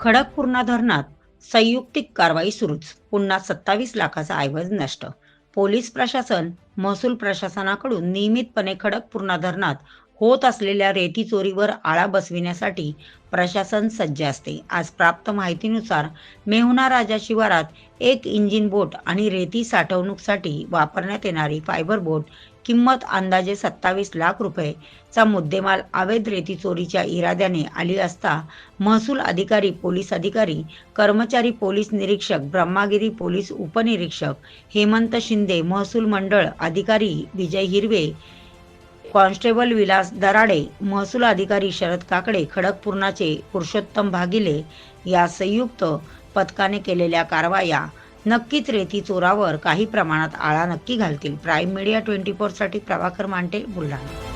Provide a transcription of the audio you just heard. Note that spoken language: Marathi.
खडकपूर्णा धरणात संयुक्तिक कारवाई सुरूच. पुन्हा सत्तावीस लाखाचा ऐवज नष्ट. पोलीस प्रशासन महसूल प्रशासनाकडून नियमितपणे खडकपूर्णा धरणात होत असलेल्या रेती चोरीवर आळा बसविण्यासाठी प्रशासन सज्ज असते. आज प्राप्त माहितीनुसार मेहुना राजा शिवारात एक इंजिन बोट आणि रेती साठवणूकसाठी वापरण्यात येणारी फायबर बोट किंमत अंदाजे सत्तावीस लाख रुपयेचा मुद्देमाल अवैध रेती चोरीच्या इराद्याने आली असता महसूल अधिकारी पोलीस अधिकारी कर्मचारी पोलीस निरीक्षक ब्रह्मागिरी पोलीस उपनिरीक्षक हेमंत शिंदे महसूल मंडळ अधिकारी विजय हिरवे कॉन्स्टेबल विलास दराडे महसूल अधिकारी शरद काकडे खडकपूर्णाचे पुरुषोत्तम भागिले या संयुक्त पथकाने केलेल्या कारवाया नक्कीच रेती चोरावर काही प्रमाणात आळा नक्की घालतील. प्राईम मीडिया ट्वेंटी फोरसाठी प्रभाकर मांटे बुलढाणा.